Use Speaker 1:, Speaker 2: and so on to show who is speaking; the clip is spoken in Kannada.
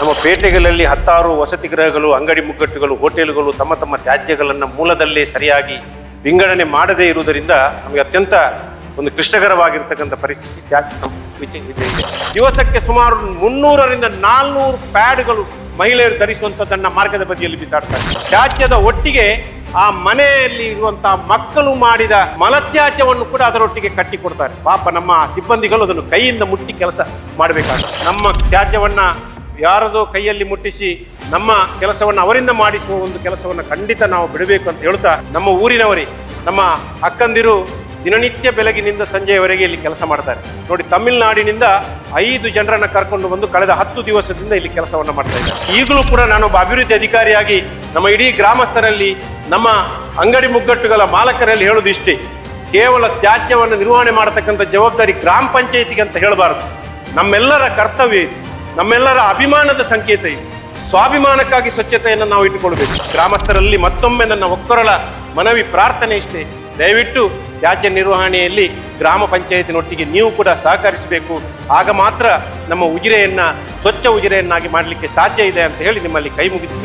Speaker 1: ನಮ್ಮ ಪೇಟೆಗಳಲ್ಲಿ ಹತ್ತಾರು ವಸತಿ ಗೃಹಗಳು, ಅಂಗಡಿ ಮುಗ್ಗಟ್ಟುಗಳು, ಹೋಟೆಲ್ಗಳು ತಮ್ಮ ತಮ್ಮ ತ್ಯಾಜ್ಯಗಳನ್ನು ಮೂಲದಲ್ಲೇ ಸರಿಯಾಗಿ ವಿಂಗಡಣೆ ಮಾಡದೇ ಇರುವುದರಿಂದ ನಮಗೆ ಅತ್ಯಂತ ಒಂದು ಕ್ಲಿಷ್ಟಕರವಾಗಿರ್ತಕ್ಕಂಥ ಪರಿಸ್ಥಿತಿ. ಇದೆ. ದಿವಸಕ್ಕೆ ಸುಮಾರು ಮುನ್ನೂರರಿಂದ ನಾಲ್ನೂರು ಪ್ಯಾಡ್ಗಳು ಮಹಿಳೆಯರು ಧರಿಸುವಂಥದ್ದನ್ನ ಮಾರ್ಗದ ಬದಿಯಲ್ಲಿ ಬಿಸಾಡ್ತಾರೆ. ತ್ಯಾಜ್ಯದ ಒಟ್ಟಿಗೆ ಆ ಮನೆಯಲ್ಲಿ ಇರುವಂತಹ ಮಕ್ಕಳು ಮಾಡಿದ ಮಲತ್ಯಾಜ್ಯವನ್ನು ಕೂಡ ಅದರೊಟ್ಟಿಗೆ ಕಟ್ಟಿಕೊಡ್ತಾರೆ. ಪಾಪ ನಮ್ಮ ಸಿಬ್ಬಂದಿಗಳು ಅದನ್ನು ಕೈಯಿಂದ ಮುಟ್ಟಿ ಕೆಲಸ ಮಾಡಬೇಕಾಗುತ್ತೆ ನಮ್ಮ ತ್ಯಾಜ್ಯವನ್ನ ಯಾರದೋ ಕೈಯಲ್ಲಿ ಮುಟ್ಟಿಸಿ ನಮ್ಮ ಕೆಲಸವನ್ನು ಅವರಿಂದ ಮಾಡಿಸುವ ಒಂದು ಕೆಲಸವನ್ನು ಖಂಡಿತ ನಾವು ಬಿಡಬೇಕು ಅಂತ ಹೇಳ್ತಾ ನಮ್ಮ ಊರಿನವರೇ, ನಮ್ಮ ಅಕ್ಕಂದಿರು ದಿನನಿತ್ಯ ಬೆಳಗಿನಿಂದ ಸಂಜೆಯವರೆಗೆ ಇಲ್ಲಿ ಕೆಲಸ ಮಾಡ್ತಾರೆ. ನೋಡಿ, ತಮಿಳುನಾಡಿನಿಂದ ಐದು ಜನರನ್ನು ಕರ್ಕೊಂಡು ಬಂದು ಕಳೆದ ಹತ್ತು ದಿವಸದಿಂದ ಇಲ್ಲಿ ಕೆಲಸವನ್ನು ಮಾಡ್ತಾ ಇದ್ದಾರೆ. ಈಗಲೂ ಕೂಡ ನಾನೊಬ್ಬ ಅಭಿವೃದ್ಧಿ ಅಧಿಕಾರಿಯಾಗಿ ನಮ್ಮ ಇಡೀ ಗ್ರಾಮಸ್ಥರಲ್ಲಿ, ನಮ್ಮ ಅಂಗಡಿ ಮುಗ್ಗಟ್ಟುಗಳ ಮಾಲಕರಲ್ಲಿ ಹೇಳೋದು ಇಷ್ಟೇ ಕೇವಲ ತ್ಯಾಜ್ಯವನ್ನು ನಿರ್ವಹಣೆ ಮಾಡತಕ್ಕಂಥ ಜವಾಬ್ದಾರಿ ಗ್ರಾಮ ಪಂಚಾಯಿತಿಗೆ ಅಂತ ಹೇಳಬಾರದು. ನಮ್ಮೆಲ್ಲರ ಕರ್ತವ್ಯ ಇದು. ನಮ್ಮೆಲ್ಲರ ಅಭಿಮಾನದ ಸಂಕೇತ ಇದು. ಸ್ವಾಭಿಮಾನಕ್ಕಾಗಿ ಸ್ವಚ್ಛತೆಯನ್ನು ನಾವು ಇಟ್ಟುಕೊಳ್ಬೇಕು ಗ್ರಾಮಸ್ಥರಲ್ಲಿ ಮತ್ತೊಮ್ಮೆ ನನ್ನ ಒಕ್ಕೊರಳ ಮನವಿ ಪ್ರಾರ್ಥನೆ ಇಷ್ಟೇ. ದಯವಿಟ್ಟು ತ್ಯಾಜ್ಯ ನಿರ್ವಹಣೆಯಲ್ಲಿ ಗ್ರಾಮ ಪಂಚಾಯತಿನೊಟ್ಟಿಗೆ ನೀವು ಕೂಡ ಸಹಕರಿಸಬೇಕು. ಆಗ ಮಾತ್ರ ನಮ್ಮ ಉಜಿರೆಯನ್ನ, ಸ್ವಚ್ಛ ಉಜಿರೆಯನ್ನಾಗಿ ಮಾಡಲಿಕ್ಕೆ ಸಾಧ್ಯ ಇದೆ ಅಂತ ಹೇಳಿ ನಿಮ್ಮಲ್ಲಿ ಕೈ ಮುಗಿದು